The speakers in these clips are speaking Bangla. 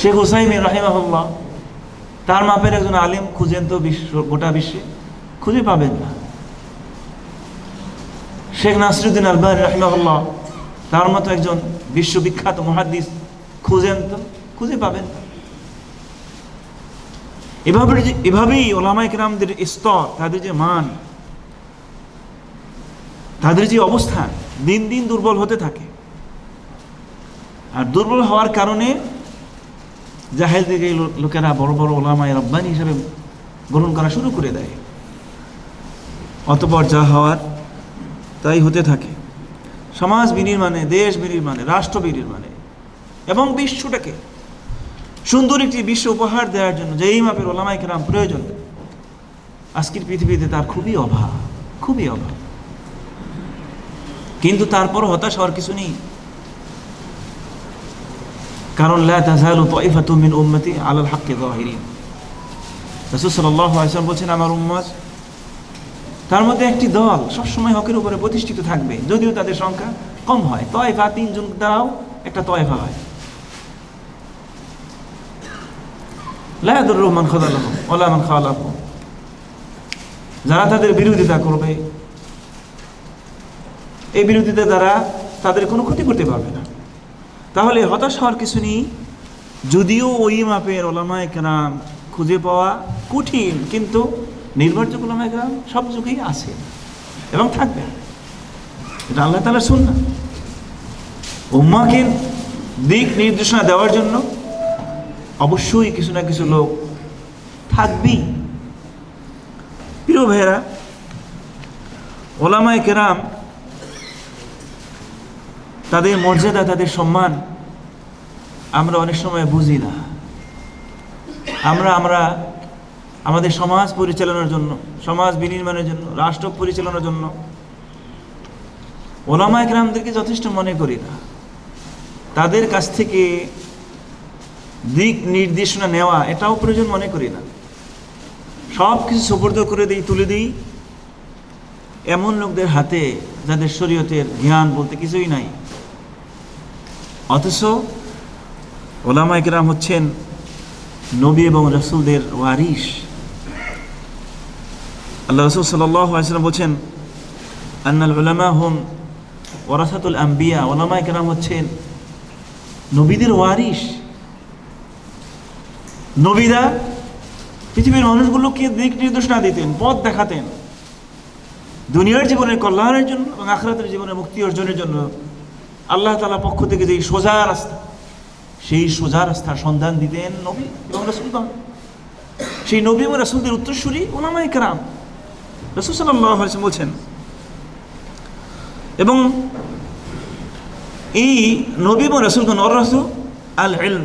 শেখ হুসাইমিন রাহিমাহুল্লাহ, তার মাপের একজন আলিম খুঁজেন তো বিশ্ব, গোটা বিশ্বে। খুঁজে পাবেন না। শেখ নাসরুদ্দিন আলবানী রাহিমাহুল্লাহ, তার মতো একজন বিশ্ববিখ্যাত মহাদ্দিস খুঁজেন তো, খুঁজে পাবেন না। এভাবে এভাবেই ওলামা ইকরামদের স্তর, তাদের যে মান, তাদের যে অবস্থান, দিন দিন দুর্বল হতে থাকে। আর দুর্বল হওয়ার কারণে জাহেল থেকে লোকেরা বড় বড় ওলামায় রব্বানি হিসেবে গ্রহণ করা শুরু করে দেয়। অতপর যা হওয়ার তাই হতে থাকে। সমাজ বিনির্মাণে, দেশ বিনির্মাণে, রাষ্ট্র বিনির্মাণে এবং বিশ্বটাকে সুন্দর একটি বিশ্ব উপহার দেওয়ার জন্য যেই মাপের ওলামাই কেরাম প্রয়োজন, আজকের পৃথিবীতে তার খুবই অভাব খুবই অভাব। কিন্তু তারপর হতাশ হওয়ার কিছু নেই। কারণ লা তাজালু তাইফাতু মিন উম্মতি আলাল হাক্কি যাহিরিন রাসূল সাল্লাল্লাহু আলাইহি ওয়াসাল্লাম আমার উম্মত তার মধ্যে একটি দল সবসময় হকের উপরে প্রতিষ্ঠিত থাকবে, যদিও তাদের সংখ্যা কম হয়। তয়ফা তিনজন দ্বারাও একটা তয়ফা হয়। লা ইয়াদুররু মান খাযালাহুম ওয়ালা মান যারা তাদের বিরোধিতা করবে, এই বিরোধিতা দ্বারা তাদের কোনো ক্ষতি করতে পারবে না। তাহলে হতাশ হওয়ার কিছু নেই। যদিও ওই মাপের ওলামায় কেরাম খুঁজে পাওয়া কঠিন, কিন্তু নির্ভরযোগ্য ওলামায় কেরাম সব যুগেই আছে এবং থাকবে। এটা আল্লাহ তালা শুন না উম্মাকে দিক নির্দেশনা দেওয়ার জন্য অবশ্যই কিছু না কিছু লোক থাকবেই। প্রিয় ভাইয়েরা, ওলামায় কেরাম তাদের মর্যাদা, তাদের সম্মান আমরা অনেক সময় বুঝি না। আমরা আমরা আমাদের সমাজ পরিচালনার জন্য, সমাজ বিনির্মাণের জন্য, রাষ্ট্র পরিচালনার জন্য ওলামা একরামদেরকে যথেষ্ট মনে করি না। তাদের কাছ থেকে দিক নির্দেশনা নেওয়া, এটাও প্রয়োজন মনে করি না। সব কিছু সুপর্দ করে দিই, তুলে দিই। এমন লোকদের হাতে যাদের শরীয়তের জ্ঞান বলতে কিছুই নাই। অথচ ওলামা একরাম হচ্ছেন নবী এবং রসুলদের ওয়ারিস আল্লাহ রসুল সাল্লাম বলছেন, আন্নাল উলামা হোম ওরাসাতুল আম্বিয়া ওলামা একরাম হচ্ছেন নবীদের ওয়ারিস নবীরা পৃথিবীর মানুষগুলোকে দিক নির্দেশনা দিতেন, পথ দেখাতেন। দুনিয়ার জীবনের কল্যাণের জন্য এবং আখরাতের জীবনের মুক্তি অর্জনের জন্য আল্লাহ তালা পক্ষ থেকে যেই সোজা রাস্তা, সেই সোজা রাস্তার সন্ধান দিতেন নবী এবং রসুলগণ। সেই নবী এবং রসুলদের উত্তরসূরি ওলামাই কারাম। রসুল সাল্লাহ বলছেন, এবং এই নবী এবং রসুলগণ অরসু আল ইলম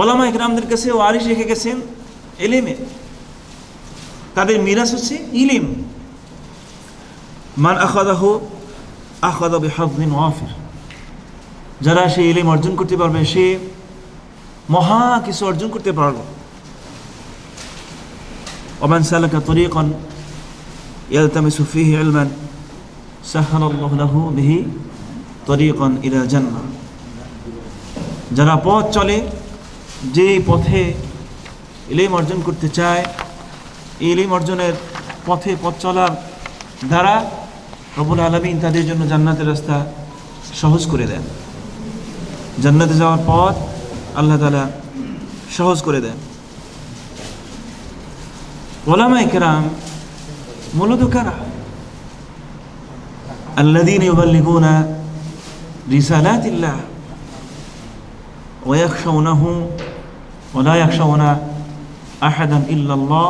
ওলামা ইকরামদের কাছে ওয়ারিস রেখে গেছেন এলিমে। তাদের মিরাজ হচ্ছে ইলিম। মান আখাদাহ আখাদা বিহাদিন ওয়াফির। যারা সে ইলিম অর্জন করতে পারবে, সে মহা কিছু অর্জন করতে পারবে। ওমান সালাকা তরিকন ইয়ালতামিসু ফিহি ইলমান সাহালাল্লাহু লাহু বিহি তরিকন ইলা জান্নাহ। যারা পথ চলে যে পথে ইলিম অর্জন করতে চায়, ইলিম অর্জনের পথে পথ চলার দ্বারা রবুল আলমিন তাদের জন্য জান্নাতের রাস্তা সহজ করে দেন। জান্নাতে যাওয়ার পথ আল্লাহ তালা সহজ করে দেন। ওলামা একরাম মূলত কারা? আল্লাদিন ইউবাল্লিগুনা রিসালাতিল্লাহ ওয়াকশাউনাহু ওলা ইয়াকশাউনা আহাদান ইল্লাল্লাহ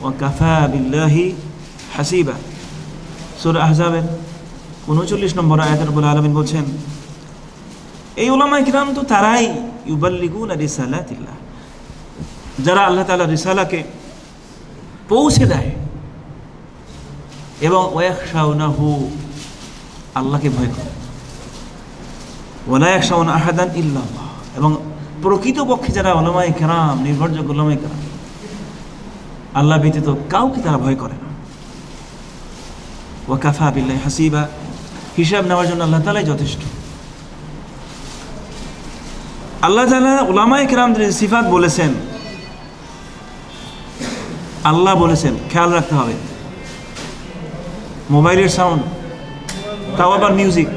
ওয়া কাফা বিল্লাহি হাসিবা। সুরা আহজাবের উনচল্লিশ নম্বর আয়াতের বলে আলমিন বলছেন, এই ওলামাই কিরাম তো তারাই ইউবাল্লিগুন রিসালাতিল্লাহ। যারা আল্লাহ তালা রিসালাকে পৌঁছে দেয় এবং ওয়াকশাউনাহু আল্লাহকে ভয় করে। ওলা একশাউন আহাদান ইল্লাল্লাহ। এবং প্রকৃতপক্ষে যারা ওলামাই কেরাম, নির্ভরযোগ্য ওলামাই কেরাম, আল্লাহ ব্যতীত কাউকে তারা ভয় করে ওয়াকাফা বিল্লাহ হাসিবা। হিসাব নেওয়ার জন্য আল্লাহ তালাই যথেষ্ট। আল্লাহ তালা ওলামাই কেরামদের সিফাত বলেছেন। আল্লাহ বলেছেন, খেয়াল রাখতে হবে। মোবাইলের সাউন্ড, তাও আবার মিউজিক।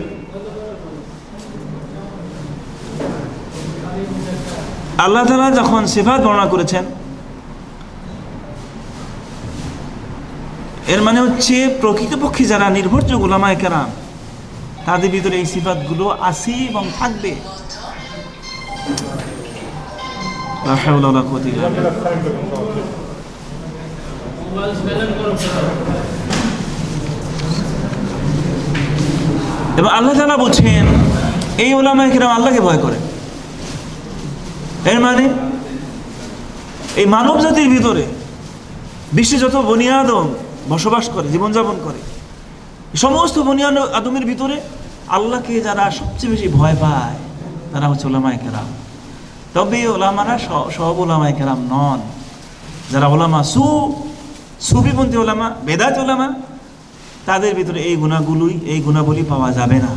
আল্লাহ তালা যখন সিফাত বর্ণনা করেছেন এর মানে হচ্ছে প্রকৃতপক্ষে যারা নির্ভরযোগ্য ওলামায় কেরাম, তাদের ভিতরে এই সিফাতগুলো আছে এবং থাকবে। এবং আল্লাহ তালা বলছেন, এই ওলামায় কিরাম আল্লাহকে ভয় করে এর মানে এই মানব জাতির ভিতরে বিশ্বে যত বনিয়াদম বসবাস করে, জীবনযাপন করে। সমস্ত বনিয়াদ আদমের ভিতরে আল্লাহকে যারা সবচেয়ে বেশি ভয় পায়, তারা হচ্ছে ওলামায় কেরাম। তবে ওলামারা সব ওলামায় কেরাম নন। যারা ওলামা সু, সুফিপন্থী ওলামা বেদাত ওলামা তাদের ভিতরে এই গুণাগুলোই, এই গুণাবলী পাওয়া যাবে না।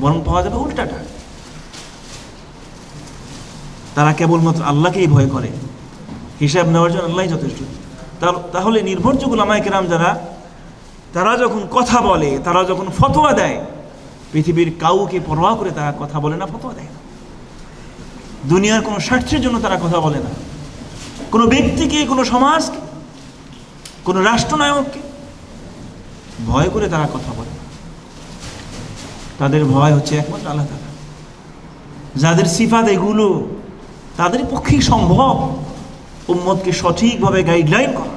বরং পাওয়া যাবে উল্টাটা। তারা কেবলমাত্র আল্লাহকেই ভয় করে। হিসাব নেওয়ার জন্য আল্লাহ যথেষ্ট। তাহলে নির্ভরযোগ্য লামায় কেরাম যারা, তারা যখন কথা বলে, তারা যখন ফতোয়া দেয়, পৃথিবীর কাউকে পরোয়া করে তারা কথা বলে না, ফতোয়া দেয় না। দুনিয়ার কোনো স্বার্থের জন্য তারা কথা বলে না। কোনো ব্যক্তিকে, কোনো সমাজকে, কোনো রাষ্ট্রনায়ককে ভয় করে তারা কথা বলে। তাদের ভয় হচ্ছে একমাত্র আল্লাহ যাদের সিফাত এগুলো তাদের পক্ষেই সম্ভব। উম্মতকে সঠিকভাবে গাইডলাইন করা।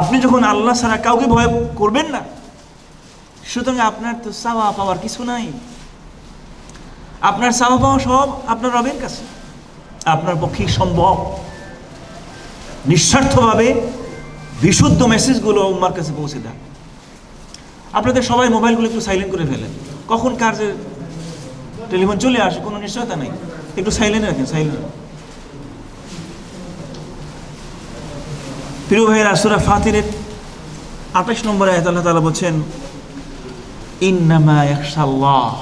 আপনি যখন আল্লাহ ছাড়া কাউকে ভয় করবেন না, সুতরাং আপনার তো চাওয়া পাওয়ার কিছু নাই। আপনার চাওয়া পাওয়া সব আপনার রবের কাছে। আপনার পক্ষেই সম্ভব। নিঃস্বার্থভাবে বিশুদ্ধ মেসেজগুলো উম্মার কাছে পৌঁছে দেয় আপনাদের সবাই মোবাইলগুলো একটু সাইলেন্ট করে ফেলেন। কখন কার যে টেলিফোন চলে আসে, কোনো নিশ্চয়তা নেই। একটু সাইলেন্ট রাখেন সাইলেন্ট প্রিয় ভাইয়েরা, সুরা ফাতিরের আঠাশ নম্বর আয়াত আল্লাহ তাআলা বলছেন, ইন্নামা ইয়াখশাল্লাহ।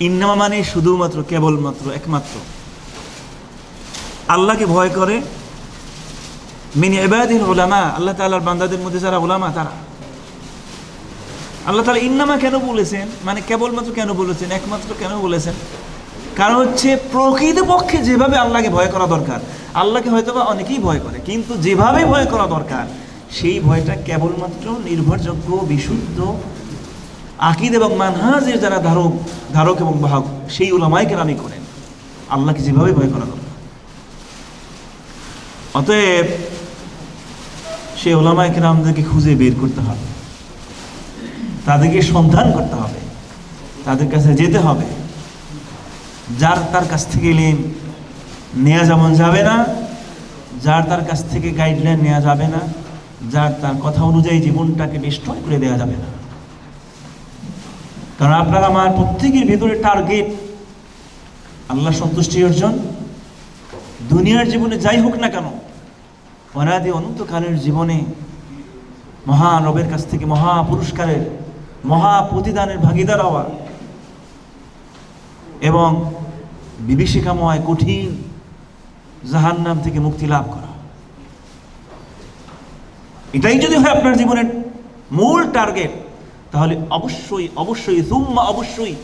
ইন্নামা মানে শুধুমাত্র, কেবলমাত্র, একমাত্র। আল্লাহকে ভয় করে মিন ইবাদিল উলামা, আল্লাহ তাআলার বান্দাদের মধ্যে যারা উলামা, তারা। আল্লাহ তালা ইন্নামা কেন বলেছেন? মানে কেবলমাত্র কেন বলেছেন, একমাত্র কেন বলেছেন? কারণ হচ্ছে প্রকৃতপক্ষে যেভাবে আল্লাহকে ভয় করা দরকার আল্লাহকে হয়তো বা অনেকেই ভয় করে, কিন্তু যেভাবে ভয় করা দরকার, সেই ভয়টা কেবলমাত্র নির্ভরযোগ্য, বিশুদ্ধ আকিদ এবং মানহাজের যারা ধারক ধারক এবং বাহক, সেই ওলামাই কেরামি করেন। আল্লাহকে যেভাবে ভয় করা দরকার। অতএব সেই ওলামাই কেরামদেরকে খুঁজে বের করতে হবে। তাদেরকে সন্ধান করতে হবে। তাদের কাছে যেতে হবে। যার তার কাছ থেকে এলেন নেওয়া যেমন যাবে না, যার তার কাছ থেকে গাইডলাইন নেওয়া যাবে না, যার তার কথা অনুযায়ী জীবনটাকে ডিস্ট্রয় করে দেওয়া যাবে না। কারণ আপনার আমার প্রত্যেকের ভেতরে টার্গেট আল্লাহ সন্তুষ্টি অর্জন, দুনিয়ার জীবনে যাই হোক না কেন, অনাদি অনন্তকালের জীবনে মহান রবের কাছ থেকে মহা পুরস্কারের মহা প্রতিদানের ভাগিদার হওয়া এবং বিভীষিকাময় কঠিন জাহান্নাম থেকে মুক্তি লাভ করা। এটাই যদি হয় আপনার জীবনের মূল টার্গেট, তাহলে অবশ্যই অবশ্যই জুম্মা অবশ্যই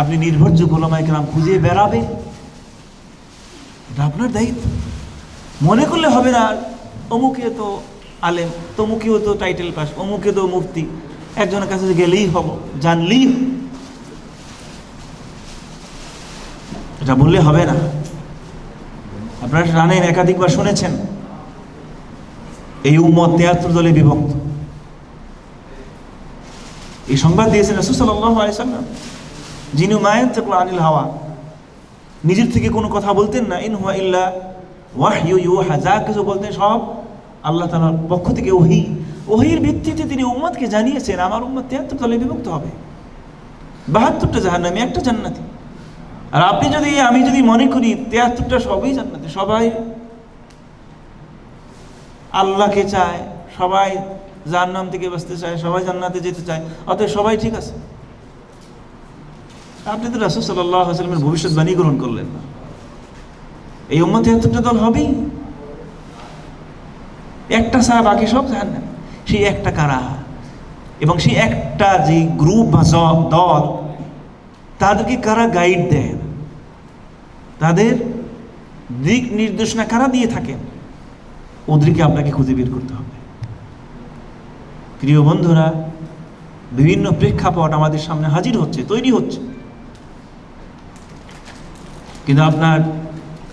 আপনি নির্ভরযোগ্য ওলামায়ে কেরাম খুঁজে বেড়াবেন এটা আপনার দায়িত্ব। মনে করলে হবে না, অমুকে তো আলেম, তমুকেও তো টাইটেল পাস অমুকে তো মুফতি, একজনের কাছে গেলেই হব, জানলেই। এটা বললে হবে না। আপনারা জানেন একাধিকবার শুনেছেন। এই উম্মত তেয়াত্তর দলে বিভক্ত। এই সংবাদ দিয়েছেন যিনি মায়ের থেকে আনিল হাওয়া, নিজের থেকে কোনো কথা বলতেন না। ইন হুয়া ইল্লা ওয়াহইউ ইউহা, যা কিছু বলতেন সব আল্লাহ তাআলার পক্ষ থেকে ওহি। ওহির ভিত্তিতে তিনি উম্মতকে জানিয়েছেন, আমার উম্মত তেয়াত্তর দলে বিভক্ত হবে। বাহাত্তরটা জাহান্নামী, একটা জান্নাতি। আর আপনি যদি, আমি যদি মনে করি, তেয়াত্তরটা সবই জান্নাতি, সবাই আল্লাহকে চায়, সবাই জাহান্নাম থেকে বাঁচতে চায়, সবাই জান্নাতে যেতে চায়, অতএব সবাই ঠিক আছে। আপনি তো রাসুল সাল্লাহ ভবিষ্যৎবাণী গ্রহণ করলেন না। এই উম্মতে এতটা দল হবেই। একটা ছাড়া বাকি সব জাহান্ন সেই একটা কারা? এবং সেই একটা যে গ্রুপ বা দল, তাদেরকে কারা গাইড দেন? তাদের দিক নির্দেশনা কারা দিয়ে থাকেন? ওদেরকে আপনাকে খুঁজে বের করতে হবে। প্রিয় বন্ধুরা, বিভিন্ন প্রেক্ষাপট আমাদের সামনে হাজির হচ্ছে, তৈরি হচ্ছে। কিন্তু আপনার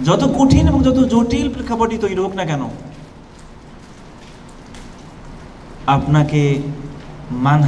যত কঠিন এবং যত জটিল প্রেক্ষাপটই তৈরি হোক না কেন, আপনাকে মান